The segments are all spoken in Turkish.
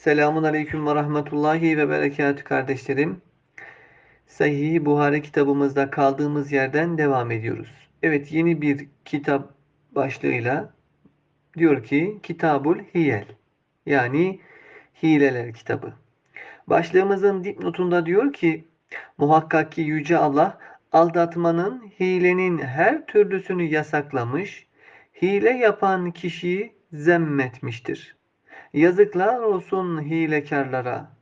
Selamun Aleyküm ve Rahmetullahi ve Berekatü kardeşlerim. Sahih Buhari kitabımızda kaldığımız yerden devam ediyoruz. Evet yeni bir kitap başlığıyla diyor ki Kitabul Hiyel yani Hileler kitabı. Başlığımızın dipnotunda diyor ki muhakkak ki Yüce Allah aldatmanın, hilenin her türlüsünü yasaklamış, hile yapan kişiyi zemmetmiştir. Yazıklar olsun hilekarlara.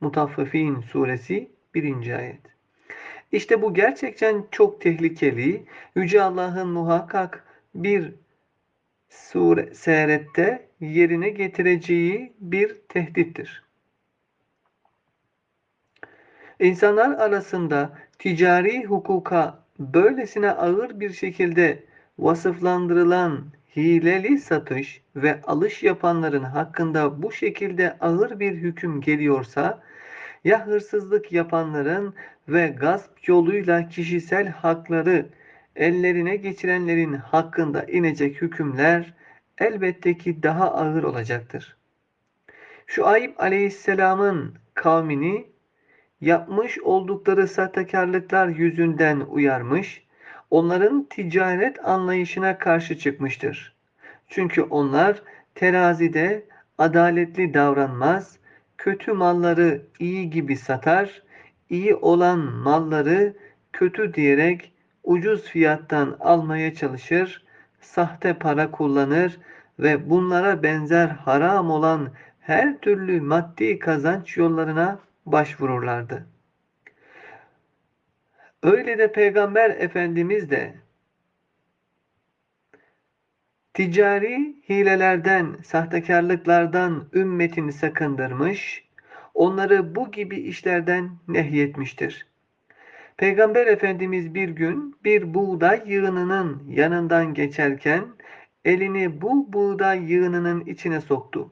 Mutaffifin suresi 1. ayet. İşte bu gerçekten çok tehlikeli. Yüce Allah'ın muhakkak bir sure, seyrette yerine getireceği bir tehdittir. İnsanlar arasında ticari hukuka böylesine ağır bir şekilde vasıflandırılan hileli satış ve alış yapanların hakkında bu şekilde ağır bir hüküm geliyorsa ya hırsızlık yapanların ve gasp yoluyla kişisel hakları ellerine geçirenlerin hakkında inecek hükümler elbette ki daha ağır olacaktır. Şu Ayıp aleyhisselamın kavmini yapmış oldukları sahtekarlıklar yüzünden uyarmış, onların ticaret anlayışına karşı çıkmıştır. Çünkü onlar terazide adaletli davranmaz, kötü malları iyi gibi satar, iyi olan malları kötü diyerek ucuz fiyattan almaya çalışır, sahte para kullanır ve bunlara benzer haram olan her türlü maddi kazanç yollarına başvururlardı. Öyle de Peygamber Efendimiz de ticari hilelerden, sahtekarlıklardan ümmetini sakındırmış, onları bu gibi işlerden nehyetmiştir. Peygamber Efendimiz bir gün bir buğday yığınının yanından geçerken elini bu buğday yığınının içine soktu.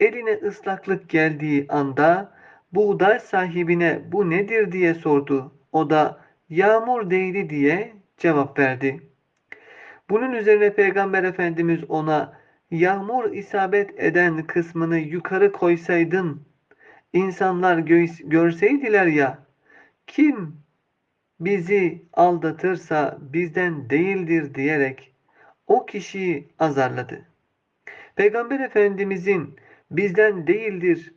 Eline ıslaklık geldiği anda buğday sahibine bu nedir diye sordu. O da yağmur değdi diye cevap verdi. Bunun üzerine Peygamber Efendimiz ona yağmur isabet eden kısmını yukarı koysaydın insanlar görseydiler ya kim bizi aldatırsa bizden değildir diyerek o kişiyi azarladı. Peygamber Efendimizin bizden değildir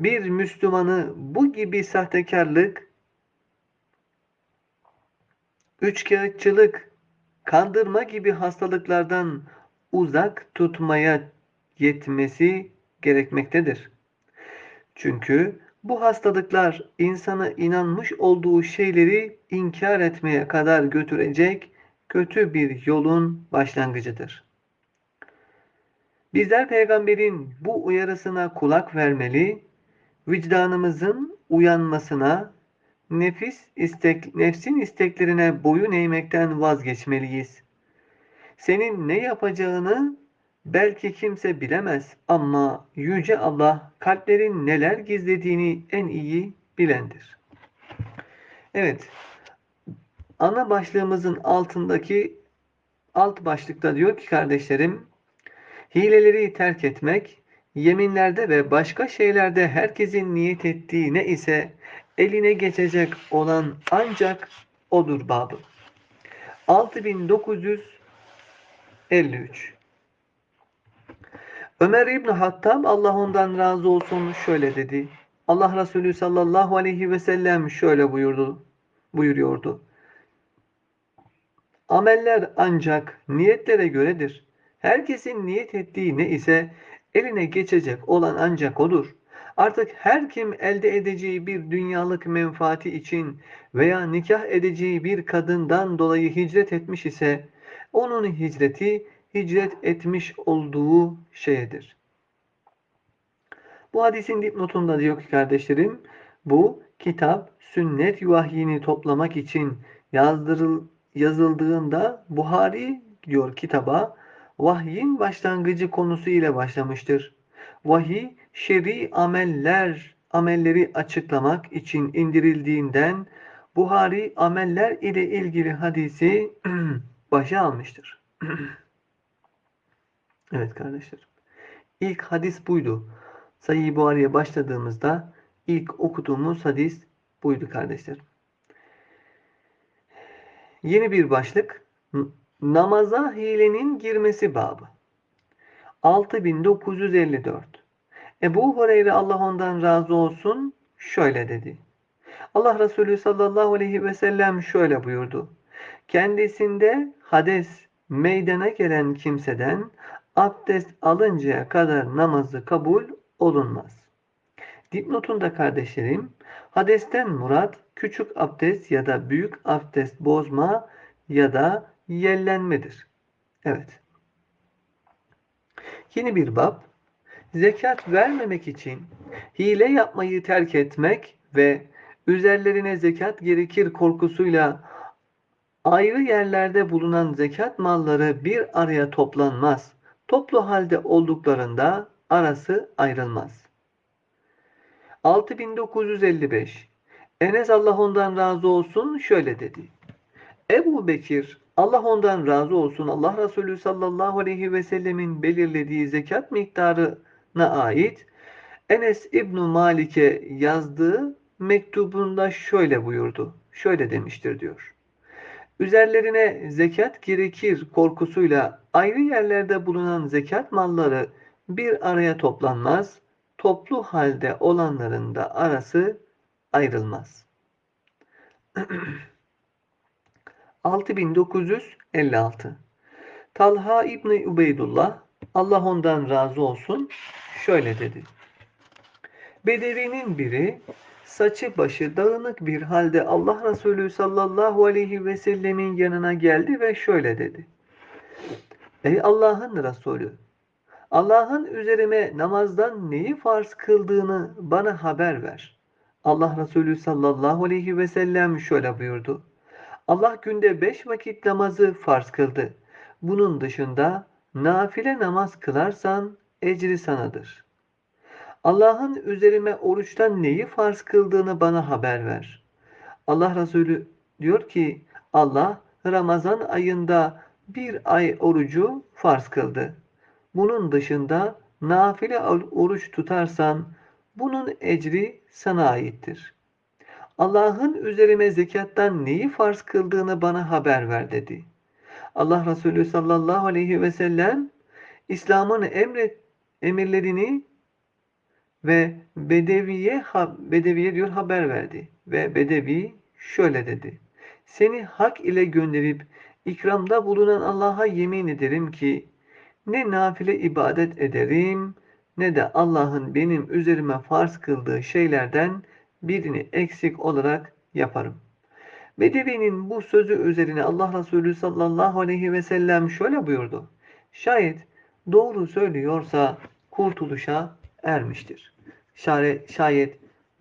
bir Müslümanı bu gibi sahtekarlık, üçkağıtçılık, kandırma gibi hastalıklardan uzak tutmaya yetmesi gerekmektedir. Çünkü bu hastalıklar insanı inanmış olduğu şeyleri inkar etmeye kadar götürecek kötü bir yolun başlangıcıdır. Bizler peygamberin bu uyarısına kulak vermeli, vicdanımızın uyanmasına, nefis istek, nefsin isteklerine boyun eğmekten vazgeçmeliyiz. Senin ne yapacağını belki kimse bilemez ama Yüce Allah kalplerin neler gizlediğini en iyi bilendir. Evet, ana başlığımızın altındaki alt başlıkta diyor ki kardeşlerim, hileleri terk etmek, yeminlerde ve başka şeylerde herkesin niyet ettiği ne ise eline geçecek olan ancak odur babı. 6953 Ömer İbni Hattab Allah ondan razı olsun şöyle dedi. Allah Resulü sallallahu aleyhi ve sellem şöyle buyurdu, buyuruyordu. Ameller ancak niyetlere göredir. Herkesin niyet ettiği ne ise eline geçecek olan ancak odur. Artık her kim elde edeceği bir dünyalık menfaati için veya nikah edeceği bir kadından dolayı hicret etmiş ise onun hicreti hicret etmiş olduğu şeydir. Bu hadisin dipnotunda diyor ki kardeşlerim bu kitap sünnet vahyini toplamak için yazdırıl, yazıldığında Buhari diyor kitaba vahyin başlangıcı konusu ile başlamıştır. Vahiy şer'i ameller amelleri açıklamak için indirildiğinden Buhari ameller ile ilgili hadisi başa almıştır. evet kardeşler. İlk hadis buydu. Sayı Buhari'ye başladığımızda ilk okuduğumuz hadis buydu kardeşler. Yeni bir başlık. Namaza hilenin girmesi babı. 6954 Ebu Hureyre Allah ondan razı olsun şöyle dedi. Allah Resulü sallallahu aleyhi ve sellem şöyle buyurdu. Kendisinde hades meydana gelen kimseden abdest alıncaya kadar namazı kabul olunmaz. Dipnotunda kardeşlerim, hadesten murat küçük abdest ya da büyük abdest bozma ya da yellenmedir. Evet. Yeni bir bab, zekat vermemek için hile yapmayı terk etmek ve üzerlerine zekat gerekir korkusuyla ayrı yerlerde bulunan zekat malları bir araya toplanmaz. Toplu halde olduklarında arası ayrılmaz. 6955 Enes Allah ondan razı olsun şöyle dedi. Ebu Bekir Allah ondan razı olsun Allah Resulü sallallahu aleyhi ve sellemin belirlediği zekat miktarına ait Enes İbn Malik'e yazdığı mektubunda şöyle buyurdu. Şöyle demiştir diyor. Üzerlerine zekat gerekir korkusuyla ayrı yerlerde bulunan zekat malları bir araya toplanmaz, toplu halde olanların da arası ayrılmaz. 6956 Talha İbni Ubeydullah Allah ondan razı olsun şöyle dedi. Bedevinin biri saçı başı dağınık bir halde Allah Resulü sallallahu aleyhi ve sellemin yanına geldi ve şöyle dedi. Ey Allah'ın Resulü Allah'ın üzerime namazdan neyi farz kıldığını bana haber ver. Allah Resulü sallallahu aleyhi ve sellem şöyle buyurdu. Allah günde beş vakit namazı farz kıldı. Bunun dışında nafile namaz kılarsan ecri sanadır. Allah'ın üzerime oruçtan neyi farz kıldığını bana haber ver. Allah Resulü diyor ki Allah Ramazan ayında bir ay orucu farz kıldı. Bunun dışında nafile oruç tutarsan bunun ecri sana aittir. Allah'ın üzerime zekattan neyi farz kıldığını bana haber ver dedi. Allah Resulü sallallahu aleyhi ve sellem İslam'ın emret, emirlerini ve Bedeviye Bedeviye diyor haber verdi ve Bedevi şöyle dedi. Seni hak ile gönderip ikramda bulunan Allah'a yemin ederim ki ne nafile ibadet ederim ne de Allah'ın benim üzerime farz kıldığı şeylerden birini eksik olarak yaparım. Bedevi'nin bu sözü üzerine Allah Resulü sallallahu aleyhi ve sellem şöyle buyurdu. Şayet doğru söylüyorsa kurtuluşa ermiştir. Şayet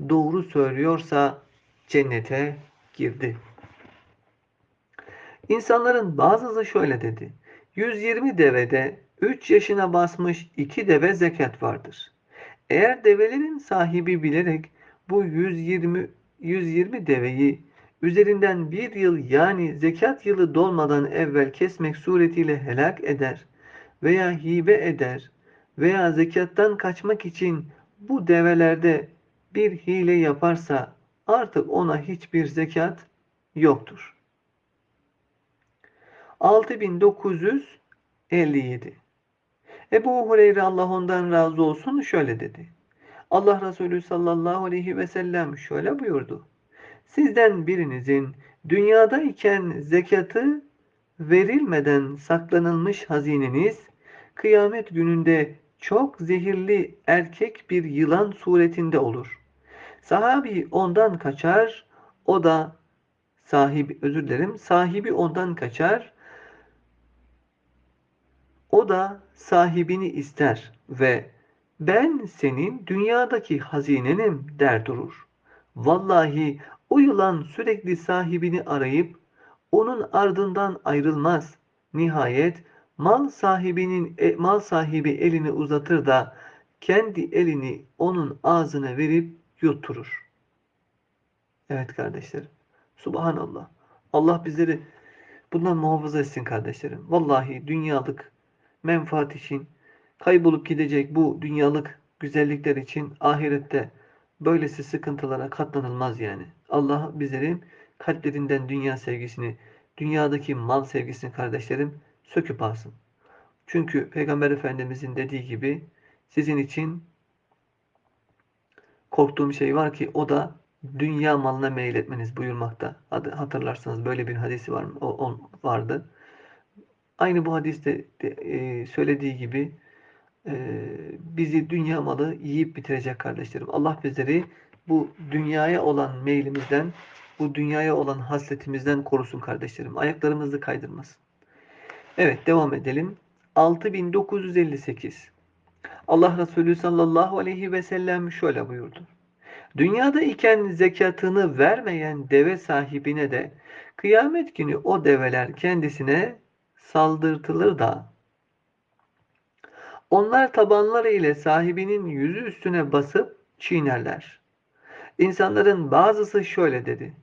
doğru söylüyorsa cennete girdi. İnsanların bazısı şöyle dedi. 120 devede 3 yaşına basmış 2 deve zekat vardır. Eğer develerin sahibi bilerek bu 120 120 deveyi üzerinden bir yıl yani zekat yılı dolmadan evvel kesmek suretiyle helak eder veya hibe eder veya zekattan kaçmak için bu develerde bir hile yaparsa artık ona hiçbir zekat yoktur. 6957 Ebu Hureyre Allah ondan razı olsun şöyle dedi. Allah Resulü sallallahu aleyhi ve sellem şöyle buyurdu. Sizden birinizin dünyadayken zekatı verilmeden saklanılmış hazineniz kıyamet gününde çok zehirli erkek bir yılan suretinde olur. Sahabi ondan kaçar, o da sahibi özür dilerim, sahibi ondan kaçar, o da sahibini ister ve ben senin dünyadaki hazinenim der durur. Vallahi o yılan sürekli sahibini arayıp onun ardından ayrılmaz. Nihayet mal sahibinin e, mal sahibi elini uzatır da kendi elini onun ağzına verip yutturur. Evet kardeşlerim. Subhanallah. Allah bizleri bundan muhafaza etsin kardeşlerim. Vallahi dünyalık menfaat için kaybolup gidecek bu dünyalık güzellikler için ahirette böylesi sıkıntılara katlanılmaz yani. Allah bizlerin kalplerinden dünya sevgisini, dünyadaki mal sevgisini kardeşlerim söküp alsın. Çünkü Peygamber Efendimizin dediği gibi sizin için korktuğum şey var ki o da dünya malına meyletmeniz buyurmakta. Hatırlarsanız böyle bir hadisi var, o, o vardı. Aynı bu hadiste de, e, söylediği gibi bizi dünya malı yiyip bitirecek kardeşlerim. Allah bizleri bu dünyaya olan meylimizden, bu dünyaya olan hasletimizden korusun kardeşlerim. Ayaklarımızı kaydırmasın. Evet devam edelim. 6958 Allah Resulü sallallahu aleyhi ve sellem şöyle buyurdu. Dünyada iken zekatını vermeyen deve sahibine de kıyamet günü o develer kendisine saldırtılır da onlar tabanları ile sahibinin yüzü üstüne basıp çiğnerler. İnsanların bazısı şöyle dedi.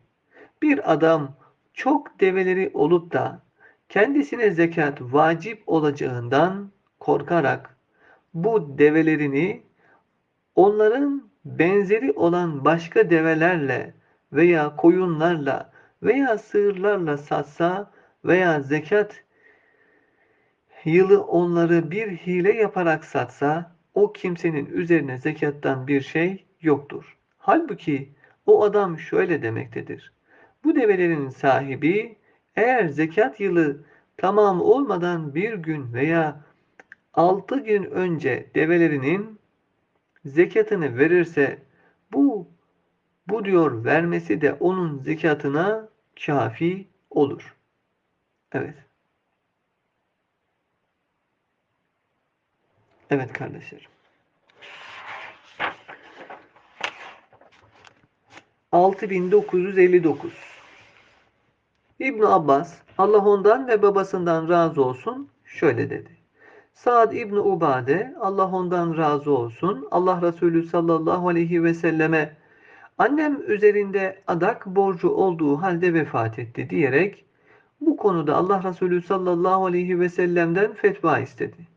Bir adam çok develeri olup da kendisine zekat vacip olacağından korkarak bu develerini onların benzeri olan başka develerle veya koyunlarla veya sığırlarla satsa veya zekat yılı onları bir hile yaparak satsa o kimsenin üzerine zekattan bir şey yoktur. Halbuki o adam şöyle demektedir. Bu develerin sahibi eğer zekat yılı tamam olmadan bir gün veya altı gün önce develerinin zekatını verirse bu bu diyor vermesi de onun zekatına kafi olur. Evet. Evet kardeşlerim. 6959 İbn Abbas Allah ondan ve babasından razı olsun şöyle dedi. Saad İbn Ubade Allah ondan razı olsun Allah Resulü sallallahu aleyhi ve selleme annem üzerinde adak borcu olduğu halde vefat etti diyerek bu konuda Allah Resulü sallallahu aleyhi ve sellem'den fetva istedi.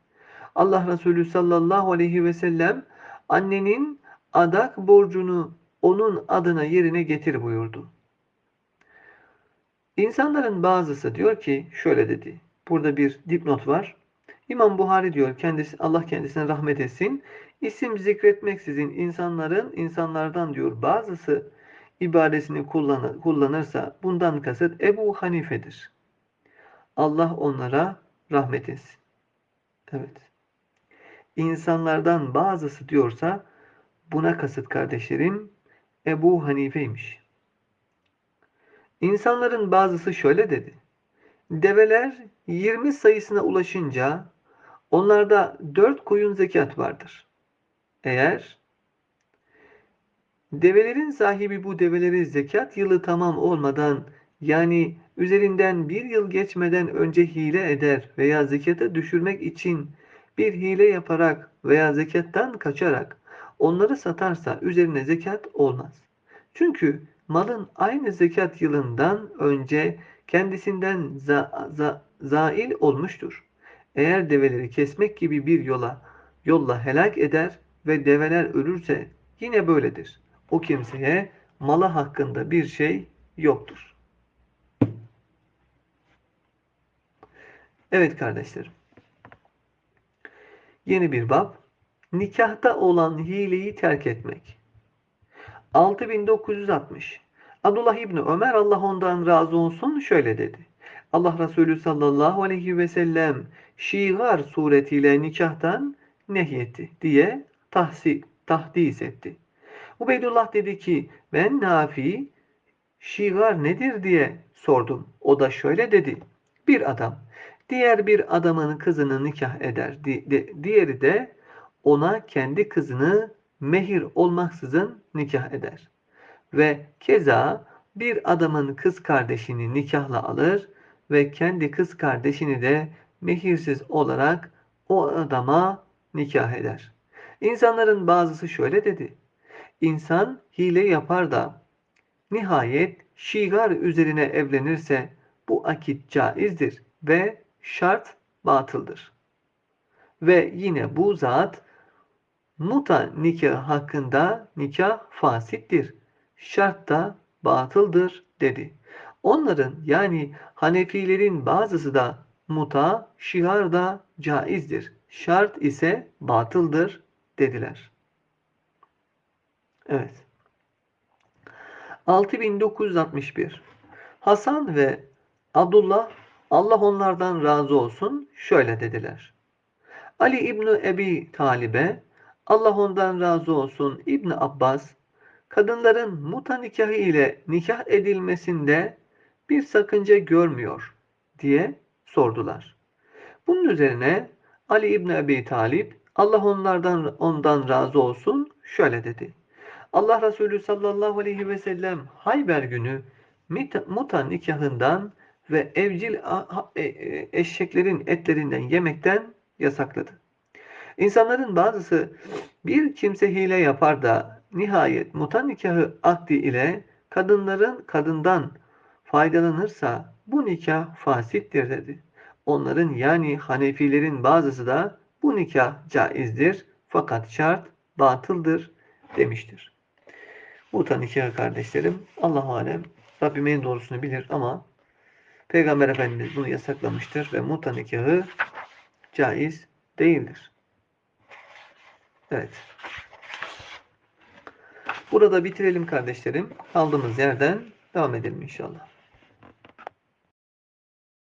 Allah Resulü sallallahu aleyhi ve sellem annenin adak borcunu onun adına yerine getir buyurdu. İnsanların bazısı diyor ki şöyle dedi. Burada bir dipnot var. İmam Buhari diyor kendisi Allah kendisine rahmet etsin. İsim zikretmeksizin insanların insanlardan diyor bazısı kullanır, kullanırsa bundan kasıt Ebu Hanife'dir. Allah onlara rahmet etsin. Evet insanlardan bazısı diyorsa buna kasıt kardeşlerim Ebu Hanife'ymiş. İnsanların bazısı şöyle dedi. Develer 20 sayısına ulaşınca onlarda 4 koyun zekat vardır. Eğer develerin sahibi bu develeri zekat yılı tamam olmadan yani üzerinden bir yıl geçmeden önce hile eder veya zekata düşürmek için bir hile yaparak veya zekattan kaçarak onları satarsa üzerine zekat olmaz. Çünkü malın aynı zekat yılından önce kendisinden za, za, zail olmuştur. Eğer develeri kesmek gibi bir yola yolla helak eder ve develer ölürse yine böyledir. O kimseye malı hakkında bir şey yoktur. Evet kardeşlerim. Yeni bir bab. Nikahta olan hileyi terk etmek. 6960. Abdullah İbni Ömer Allah ondan razı olsun şöyle dedi. Allah Resulü sallallahu aleyhi ve sellem şigar suretiyle nikahtan nehyetti diye tahsi, tahdis etti. Ubeydullah dedi ki ben Nafi şigar nedir diye sordum. O da şöyle dedi. Bir adam Diğer bir adamın kızını nikah eder. Diğeri de ona kendi kızını mehir olmaksızın nikah eder. Ve keza bir adamın kız kardeşini nikahla alır ve kendi kız kardeşini de mehirsiz olarak o adama nikah eder. İnsanların bazısı şöyle dedi. İnsan hile yapar da nihayet şigar üzerine evlenirse bu akit caizdir ve şart batıldır. Ve yine bu zat muta nikahı hakkında nikah fasittir. Şart da batıldır dedi. Onların yani Hanefilerin bazısı da muta, şiar da caizdir. Şart ise batıldır dediler. Evet. 6961 Hasan ve Abdullah Allah onlardan razı olsun şöyle dediler. Ali İbni Ebi Talib'e Allah ondan razı olsun İbni Abbas kadınların muta nikahı ile nikah edilmesinde bir sakınca görmüyor diye sordular. Bunun üzerine Ali İbni Ebi Talip Allah onlardan ondan razı olsun şöyle dedi. Allah Resulü sallallahu aleyhi ve sellem Hayber günü muta nikahından ve evcil e, e, eşeklerin etlerinden yemekten yasakladı. İnsanların bazısı bir kimse hile yapar da nihayet muta nikahı akdi ile kadınların kadından faydalanırsa bu nikah fasittir dedi. Onların yani Hanefilerin bazısı da bu nikah caizdir fakat şart batıldır demiştir. Muta nikahı kardeşlerim Allah alem Rabbim en doğrusunu bilir ama Peygamber Efendimiz bunu yasaklamıştır ve muta nikahı caiz değildir. Evet. Burada bitirelim kardeşlerim. Kaldığımız yerden devam edelim inşallah.